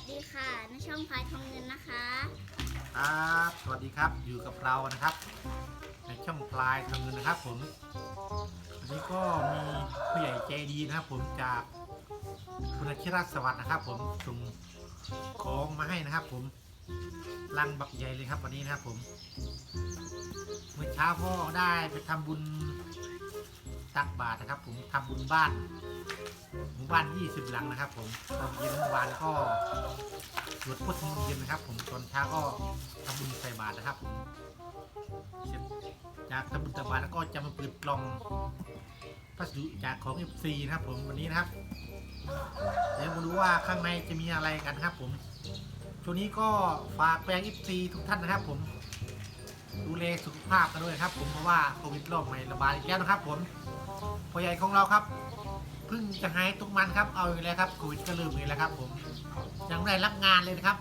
สดีค่ะในช่องพายทองเงินนะคะ ครับสวัสดีครับอยู่กับเรานะครับ ในช่องพลายทางเงินนะครับ ผมวันนี้ก็มีผู้ใหญ่ใจดีนะครับ ผมจากคุณอาชิราสวัสดิ์นะครับ ผมส่งของมาให้นะครับ ผมลังบักใหญ่เลยครับวันนี้นะครับ ผมเมื่อเช้าพ่อได้ไปทำบุญตักบาตรนะครับ ผมทำบุญบ้าน บ้าน 20 หลังนะครับ ผมตอนเย็นเมื่อวานก็สวดพุทธมนต์เย็นนะครับ ผมตอนเช้าก็ทำบุญใส่บาตรนะครับผมเสร็จจากทำบุญใส่บาตรแล้วก็จะมาเปิดกล่องพัสดุจากของ FC นะครับ ผมวันนี้นะครับเดี๋ยวมาดูว่าข้างในจะมีอะไรกันครับ ผมช่วงนี้ก็ฝากแปลง FC ทุกท่านนะครับ ผมดูแลสุขภาพกันด้วยครับ ผมเพราะว่าโควิดรอบใหม่ระบาดอีกแล้วนะครับ ผมพ่อใหญ่ของเราครับ เพิ่งจะหายทุกมันครับเอาอีกแล้วครับโควิดก็ลืมอีกแล้วครับ ผมยังไม่ได้รับงานเลยนะครับ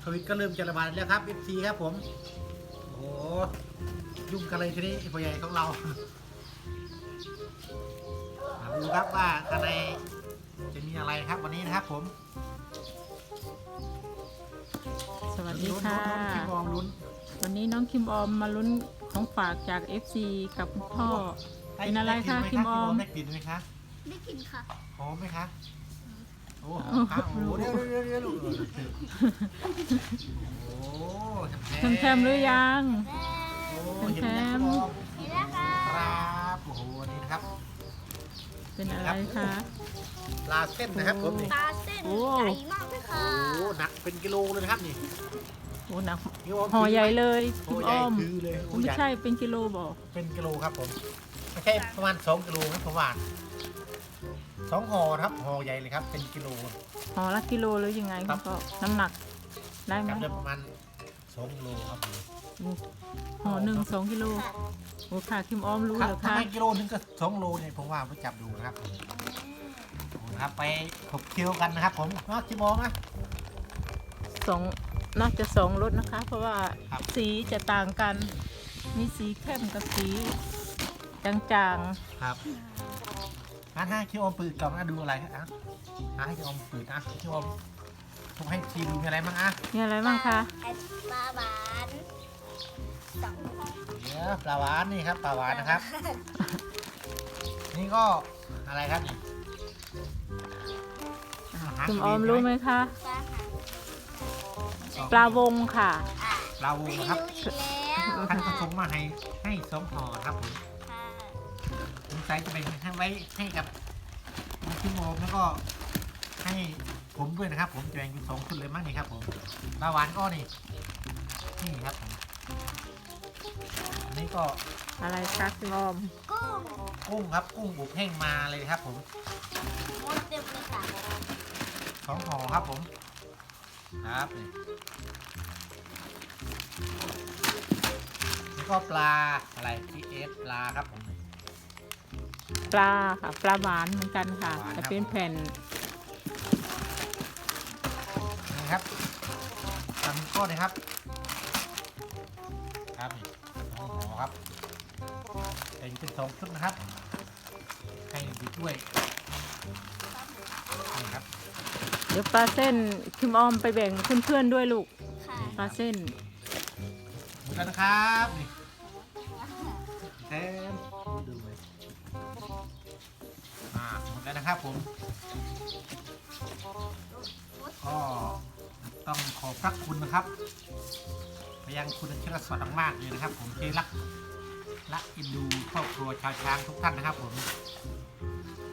โควิดก็เริ่มจะระบาดแล้วครับ FC ครับผมโอ้โหยุ่งกันเลยทีนี้พ่อใหญ่ของเรามาดูครับว่าข้างในจะมีอะไรครับวันนี้นะครับผมสวัสดีลุ้นค่ะ ลุ้นลุ้นพี่มองลุ้นวันนี้น้องคิมออมมาลุ้นของฝากจาก FC กับคุณพ่อเป็นอะไรคะด้กคิลิ่มออม ได้กลิ่นไหมคะ ได้กินค่ะ หอมไหมคะโอ้โหโอ้โหครับโอ้โหเดี๋ยวเดี๋ยวเดี๋ยวเดี๋ยวโอ้โหแทมแทมหรือยัง โอ้แทมเห็นไหมนี่แล้วค่ะครับโอ้โหนี่นะครับเป็นอะไรคะปลาเส้นนะครับผมนี่ปลาเส้นโอ้ใหญ่มากเลยค่ะ โอ้หนักเป็นกิโลเลยนะครับนี่โอ้หนักพี่มห่อใหญ่เลยโอ้คิมใหอญ่อมคือเลยโอ้ไม่ใหญ่ใช่เป็นกิโลบอกเป็นกิโลครับผมไม่ใช่ประมาณสองกิโลนะผมว่า สองห่อครับห่อใหญ่เลยครับ เป็นกิโล ห่อละกิโลหรือยังไงครัคุบ ณพ่อน้ำหนักได้ไหมกับเดิมประมาณสองกิโลครับผมโอ้ห่อหนึ่งสองกิโลค่ะโอ้ค่ะคิมออมรู้ครับเหรอถ้าคะไม่กิโลนึงก็สองโลเนี่ยผมว่าไปจับดูนะครับผมโอ้นะครับไปขบเคี้ยวกันนะครับ ผมเนาะที่มองนะ สองน่าจะสองรสนะคะ เพราะว่าครับ สีจะต่างกัน มีสีเข้มกับสีจางครับ งั้นให้คิวอมปืดก่อนนะดูอะไรอะอะให้คิวอมปืดอะคิวอมผมให้ทีดูมีอะไรบ้างอะๆมีอะไรบ้างคะแอปปลาหวานสองเดี๋ยวปลาหวานนี่ครับปลาหวานนะครับ นี่ก็อะไรครับนี่อาหารคุณทะอเลอมรู้ไหมคะ ปลาหางปลาวงค่ะ อะปลาวงไม่นะครับรู้อีกแล้วท่านก็ค่ะส่งมาให้ให้สองห่อครับผม ค่ะสงสัยจะเป็นให้ไว้ให้กับพี่โมแล้วก็ให้ผมด้วยนะครับ ผมจะแบ่งเป็นสองชุดเลยมั้งนี่ครับ ผมปลาหวานก็นี่นี่ครับผมอันนี้ก็อะไรคะคุณออมกุ้งกุ้งครับกุ้งบุกแห้งมาเลยครับ ผมหมดเต็มเลยค่ะสองห่อครับผมครับนี่นี่ก็ปลาอะไรทีเอสปลาครับผม ปลาค่ะ ปลาหวานเหมือนกันค่ะหวานครับจะเป็นแผ่นนี่ครับทำก้อนนะครับ ครับนี่สองห่อครับแต่งเป็นสองชุดนะครับ ให้ดีด้วยนี่ครับ เดี๋ยวปลาเส้นคิมออมไปแบ่งเพื่อนๆด้วยลูกค่ะปลาเส้น หมดแล้วนะครับ นี่เต็ม นะครับผมก็ต้องขอพระคุณนะครับไปยังคุณอัชรสวัสดิ์มากๆเลยนะครับ ผมที่รักและอินดูครอบครัวชาวช้างทุกท่านนะครับ ผม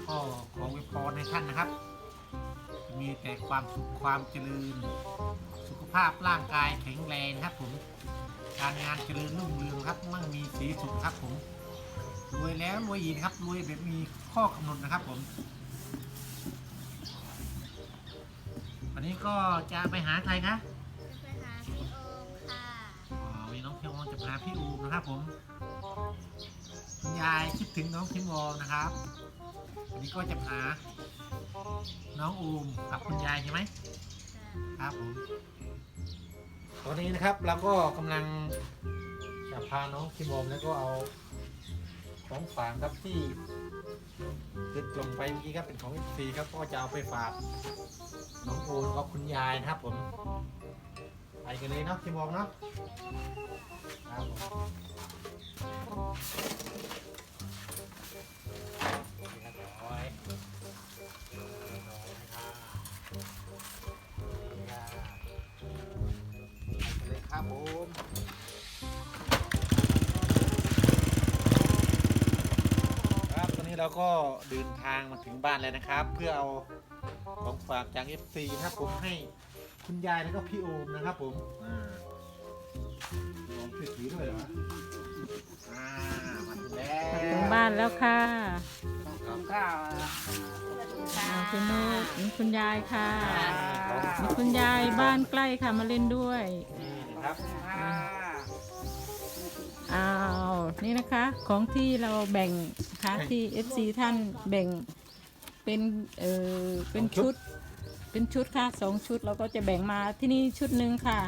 ก็ขออวยพรให้ท่านนะครับ มีแต่ความสุขความเจริญ สุขภาพร่างกายแข็งแรงนะครับ ผม การงานเจริญรุ่งเรืองครับ มั่งมีสีสุขครับผม รวยแล้วรวยอีกนะครับรวยแบบมีข้อกำหนดนะครับผมวันนี้ก็จะไปหาใครนะไปหาพี่โอมค่ะอ๋อวันนี้น้องพิมวองจะพาพี่อูมนะครับผมคุณยายคิดถึงน้องพิมวองนะครับวันนี้ก็จะพาน้องอูมกับคุณยายใช่ไหมครับผมตอนนี้นะครับเราก็กำลังจะพาน้องพิมวองแล้วก็เอา ของฝากครับที่ติดลงไปเมื่อกี้ครับเป็นของฟรีครับก็จะเอาไปฝากน้องโอนกับคุณยายนะครับ ผมไปกันเลยเนาะที่มองเนาะครับผม เราก็เดินทางมาถึงบ้านแล้วนะครับ เพื่อเอาของฝากจาก FC นะครับผมให้คุณยายแล้วก็พี่โอมนะครับผมอ่าพี่โอมช่วยถือด้วยเหรออ่ามาถึงแล้วถึงบ้านแล้วค่ะครับข้าวอ่าคุณนุชนี่คุณยายค่ะของนี่คุณยายบ้านใกล้ค่ะมาเล่นด้วย นี่นะครับค่ะ อ้าวนี่นะคะของที่เราแบ่งค่ะที่ FC ท่านแบ่งเป็นเออเป็นชุด เป็นชุดค่ะสองชุดเราก็จะแบ่งมาที่นี่ชุดหนึ่งค่ะ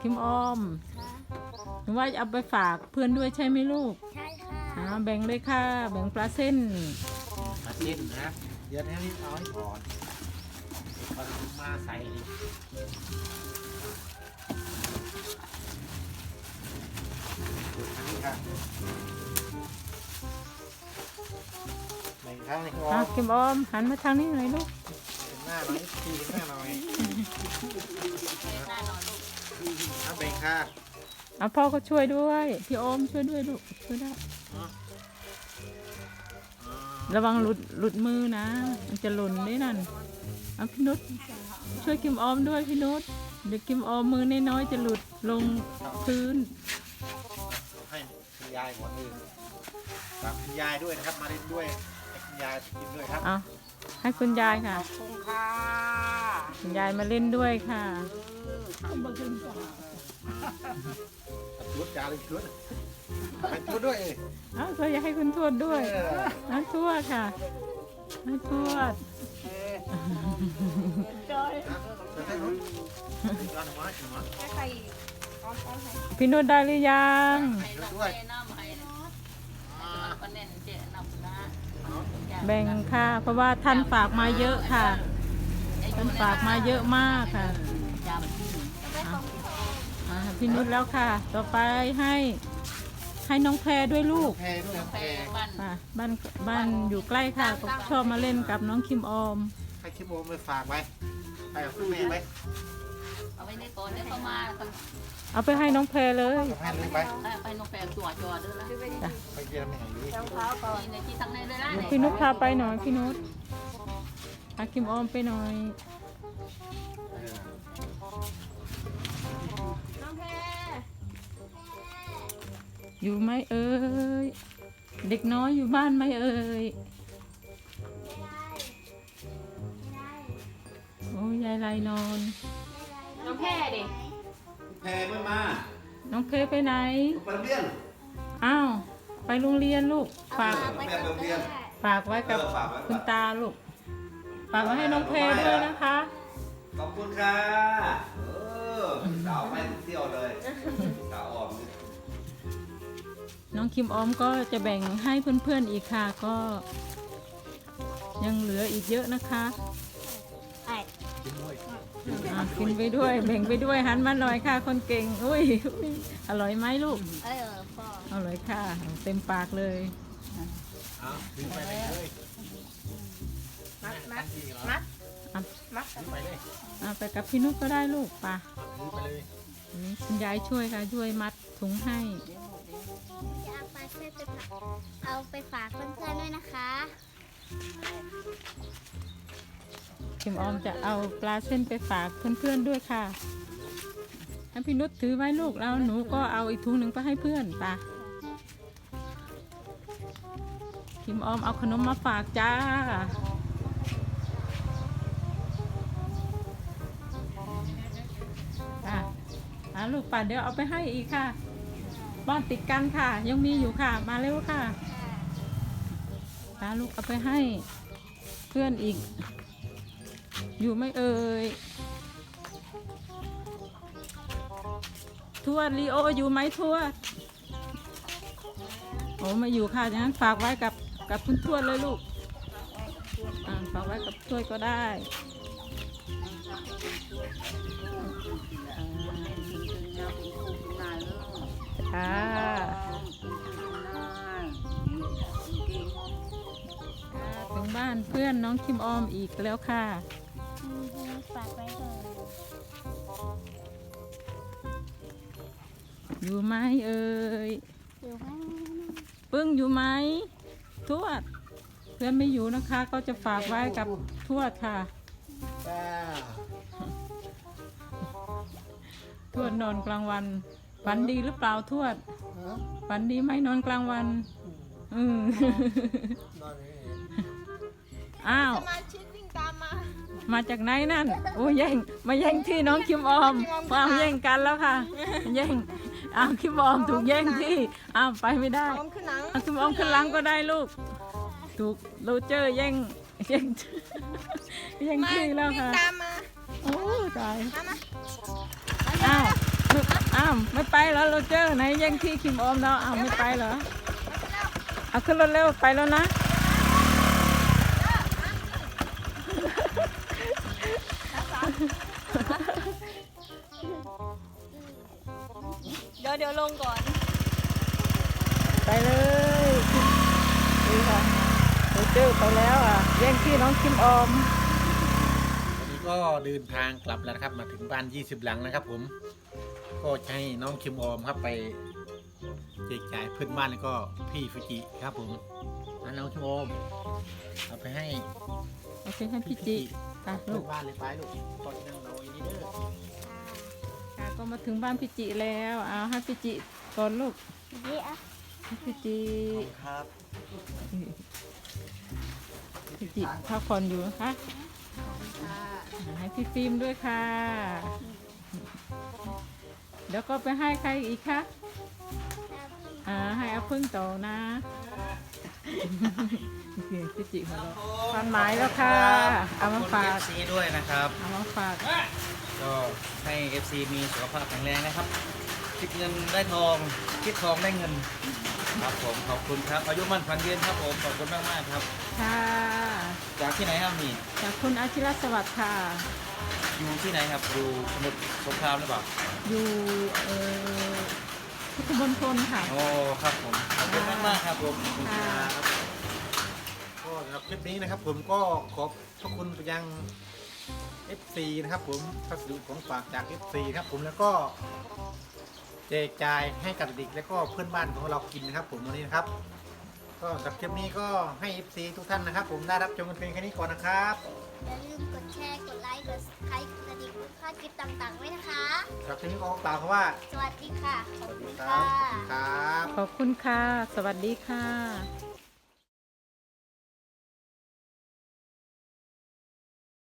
คิมออมค่ะหนูว่าจะเอาไปฝากเพื่อนด้วยใช่ไหมลูกใช่ค่ะอ่าแบ่งเลยค่ะ แบ่งปลาเส้นมาเส้นนะเดี๋ยวนี้เอาให้ก่อนพอมาใส่ ดูทางนี้ครับในข้างนี้ก็อะคิมออมหันมาทางนี้หน่อยลูกเห็นหน้าหน่อยทีเห็นหน้าหน่อยเอาเบ่งค่ะเอาพ่อก็ช่วยด้วยพี่โอมช่วยด้วยลูกช่วยได้อ่าระวังหลุดหลุดมือนะ มันจะหล่นได้นั่นเอาพี่นุชช่วยคิมออมด้วยพี่นุชเดี๋ยวคิมออมมือน้อยๆจะหลุดลงพื้นให้คุณ ยายก่อนเลยฝากคุณยายด้วยนะครับ มาเล่นด้วยให้คุณยายกินด้วยครับเอาให้คุณยายค่ะ ขอบคุณค่ะคุณยายมาเล่นด้วยค่ะชุดยาเลยชุดให้ชุดด้วยเอ้ยเอาก็อยากให้คุณทวดด้วยเออเอาทวดค่ะเอาทวดเออจอยนะเดี๋ยวให้รถถึงร้านหมาถึงหมาแค่ใครอ้อมอ้อมให้พี่นุชได้หรือยังชุดด้วยอ่ แบ่งค่ะ เพราะว่าท่านฝากมาเยอะค่ะ ท่านฝากมาเยอะมากค่ะไปของพี่โอมอ่าพี่นุชแล้วค่ะ ต่อไปให้ให้น้องแพรด้วยลูก แพรด้วยครับแพรค่ะบ้านบ้านอยู่ใกล้ค่ะก็ชอบมาเล่นกับน้องคิมออม ให้คิมโอมไปฝากไว้ไปกับคุณแม่ไว้เอาไว้ในโต๊ะได้เข้ามาคนเอาไปให้น้องแพรเลย ให้ลืมไปไปนกแปลงจั่วจอด้วยละจ้ะไปเรียนไม่ไหนดีรองเท้าก่อนที่ในที่ทั้งในเลยละพี่นุชพาไปหน่อยพี่นุชพาคิมออมไปหน่อยเออน้องแพรอยู่ไหมเอ่ยเด็กน้อยอยู่บ้านไหมเอ่ยไม่ได้ไม่ได้โอ้ยายไรนอน น้องแพรดิ แพรไม่มาน้องเพไปไหน ไปโรงเรียนอ้าว ไปโรงเรียนลูก ฝากไว้กับเพื่อนฝากไว้กับเออฝากไว้ คุณตาลูก ฝากไว้ให้น้องเพด้วยนะคะ ขอบคุณค่ะ เออสาวไปเที่ยวเลย สาวออมนี่น้องคิมออมก็จะแบ่งให้เพื่อนๆอีกค่ะ ก็ ยังเหลืออีกเยอะนะคะ ไอ้กินด้วย อ่ากินไปด้วยแบ่งไปด้วยหันมาหน่อยค่ะ คนเก่งอุ้ยอุ้ยอร่อยไหมลูกเออพ่ออร่อยค่ะ เต็มปากเลยเอาถือไปเลยมัดมัดมัดอะมัดไปเลยเอาไปกับพี่นุชก็ได้ลูกไป่ะไปเลยคุณยายช่วยค่ะช่วยมัดถุงให้ จะเอาไปเส้ไปฝากเอาไปฝากเพื่อนๆด้วยนะคะ คิมออมจะเอาปลาเส้นไปฝากเพื่อนๆด้วยค่ะให้พี่นุชถือไว้ลูกแล้วหนูก็เอาอีกถุงหนึ่งไปให้เพื่อนไป่ะคิมออมเอาขนมมาฝากจ้า อะอะลูกป่าเดี๋ยวเอาไปให้อีกค่ะ บ้านติดกันค่ะ ยังมีอยู่ค่ะ มาเร็วค่ะอะลูกเอาไปให้เพื่อนอีก อยู่ไม่เอ่ยทวดลีโออยู่ไหมทวดโอ้ไมาอยู่ค่ะอย่างนั้นฝากไว้กับกับคุณทวดเลยลูกฝากไว้กับถ้วยก็ได้ค่ะถึงบ้านเพื่อนน้องคิมออมอีกแล้วค่ะ ฝากไว้เลยอยู่ไหมเอ่ยอยู่ไหมปึ้งอยู่ไหมทวด เพื่อนไม่อยู่นะคะ ก็จะฝากไว้กับทวดค่ะ จ้าทวดนอนกลางวันฝันดีหรือเปล่าทวดฝันดีไหมนอนกลางวัน อืมอ้าว มาชิดวิ่งตาม มามาจากไหนนั่นโอ้ยแย่งมาแย่งที่น้องคิมออมความแย่งกันแล้วค่ะแย่งอ้าวคิมออมถูกแย่งที่อ้าวไปไม่ได้พร้อมขึ้นหนังอ้าวคิมออมขึ้นหลังก็ได้ลูก ถูกโรเจอร์แย่งแย่งแย่งมาที่แล้ววิ่งค่ะตามมาโอ้ตายมามาอ้าวอ้าวไม่ไปแล้วโรเจอร์ไหนแย่งที่คิมออมแล้วอ้าวไม่ไปเหรอเอาขึ้นรถเร็วไปแล้วนะ เลยดูค่ะโรเจอร์ไปแล้วอะแย่งที่น้องคิมออมวันนี้ก็เดินทางกลับแล้วนะครับมาถึงบ้าน 20 หลังนะครับ ผม ก็จะให้น้องคิมออมครับไปแจกจ่ายเพื่อนบ้านแล้วก็พี่ฟูจิครับผมอะน้องคิมออมเอาไปให้โอเคให้พี่จิค่ะเพื่ลูอกนบ้านเลยไปลูกตอนนั่งรออย่างนี้เด้อค่ะก็มาถึงบ้านพี่จิแล้ว เอาให้พี่จิก่อนลูกนี่อะให้ พี่จิครับพี่จิพักผ่อนอยู่นะคะให้พี่ฟิล์มด้วยค่ะเดี๋ยวก็ไปให้ใครอีกคะอ่าให้อาพึ่งต่อนะโอเคพี่จิของเราฟันหมายแล้วค่ะ เอามาฝากขอบคุณ FC ด้วยนะครับ เอามาฝากก็ให้ FC มีสุขภาพแข็งแรงนะครับ คิดเงินได้ทอง คิดทองได้เงิน ครับผมขอบคุณครับอายุมั่นขวัญยืนครับผมขอบคุณมากมากๆครับ ค่ะ จากที่ไหนครับนี่จากคุณอาชิรสวัสดิ์ค่ะ อยู่ที่ไหนครับอยู่สมุทรสงครามหรือเปล่าอยู่เอ่อพุทธมณฑลค่ะ โอ้ครับผมขอบคุณมากมากๆครับผมค่ะก็สำหรับคลิปนี้นะครับ ผมก็ขอบพระคุณไปยัง FC นะครับ ผมพัสดุของฝากจาก FC ครับ ผมแล้วก็แจกจ่ายให้กับเด็กและก็เพื่อนบ้านของเรากินนะครับ ผมวันนี้นะครับ ก็สำหรับคลิปนี้ก็ให้ FC ทุกท่านนะครับ ผมได้รับชมกันเพียงแค่นี้ก่อนนะครับอย่าลืมกดแชร์ กดไลค์ กดไลค์กดกระดิ่งเพื่อพลาดคลิปต่างๆไว้นะคะ สำหรับคลิปนี้ก็ขอกล่าวคำว่าสวัสดีค่ะขสอบวัสคุดีณครัค่ะบขอบคุณครับขอบคุณค่ะ สวัสดีค่ะ